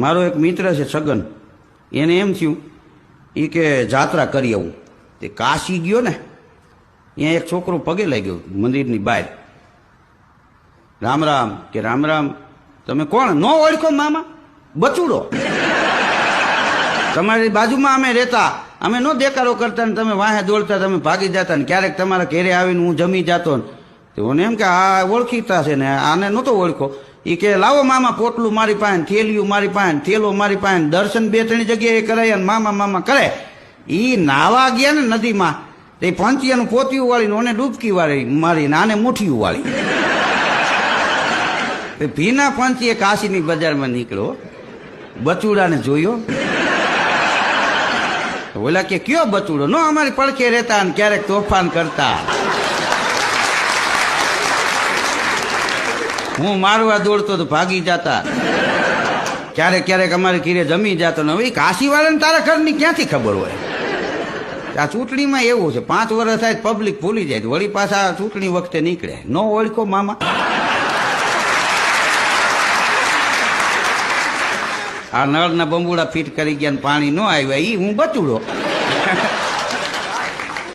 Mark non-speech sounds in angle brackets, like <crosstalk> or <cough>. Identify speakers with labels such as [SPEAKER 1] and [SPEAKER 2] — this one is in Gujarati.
[SPEAKER 1] મારો એક મિત્ર છે છગન. એને એમ થયું એ કે જાત્રા કરી આવું. તે કાશી ગયો ને, ત્યાં એક છોકરો પગે લાગ્યો મંદિરની બહાર. રામ રામ કે રામ રામ, તમે કોણ? નો ઓળખો મામા, બચુડો. તમારી બાજુમાં અમે રહેતા, અમે નો દેકારો કરતા ને તમે વાહે દોડતા, તમે ભાગી જતા ને ક્યારેક તમારા ઘેરે આવીને હું જમી જતો ને. મને એમ કે આ ઓળખીતા છે ને આને નહોતો ઓળખો. એ કે, લાવો મામા પોટલું મારી પાસે થેલિયું મારી પાસે થેલો મારી પાસે દર્શન બે ત્રણ જગ્યાએ કરાય અને મામા મામા કરે. એ નાવા ગયા ને નદીમાં, તે પંચિયાનું પોતિયું વાળી ઓને ડૂબકી વાળી મારી આને મુઠિયું વાળી. <laughs> ભીના પંચીએ કાશીની બજારમાં નીકળ્યો, બચુડાને જોયો. ઓલા કે, કયો બચુડો? નો અમારી પડખે રહેતા અને ક્યારેક તોફાન કરતા. હું મારવા દોડતો તો ભાગી જતા. ક્યારેક ક્યારેક અમારે ઘીરે જમી જતો ને હવે કાશી વાળાને તારા ઘરની ક્યાંથી ખબર હોય? આ ચૂંટણીમાં એવું છે, પાંચ વર્ષ થાય પબ્લિક ભૂલી જાય વળી પાછા ચૂંટણી વખતે નીકળે. નો ઓળખો મામા. આ નળના બંબુડા ફિટ કરી ગયા પાણી ન આવ્યા એ હું બચુડો.